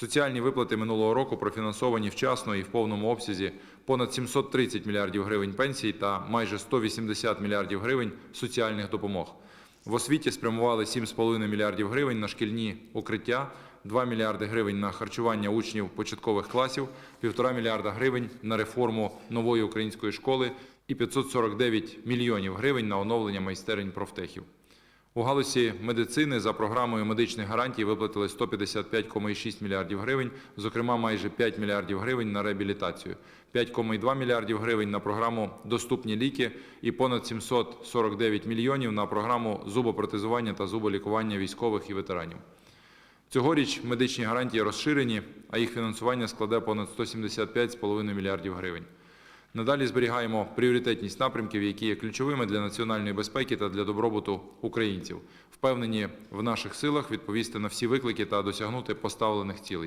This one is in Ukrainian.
Соціальні виплати минулого року профінансовані вчасно і в повному обсязі понад 730 мільярдів гривень пенсій та майже 180 мільярдів гривень соціальних допомог. В освіті спрямували 7,5 мільярдів гривень на шкільні укриття, 2 мільярди гривень на харчування учнів початкових класів, 1,5 мільярда гривень на реформу нової української школи і 549 мільйонів гривень на оновлення майстерень профтехів. У галузі медицини за програмою медичних гарантій виплатили 155,6 мільярдів гривень, зокрема майже 5 мільярдів гривень на реабілітацію, 5,2 мільярдів гривень на програму Доступні ліки і понад 749 мільйонів на програму зубопротезування та зуболікування військових і ветеранів. Цьогоріч медичні гарантії розширені, а їх фінансування складе понад 175,5 мільярдів гривень. Надалі зберігаємо пріоритетність напрямків, які є ключовими для національної безпеки та для добробуту українців. Впевнені в наших силах відповісти на всі виклики та досягнути поставлених цілей.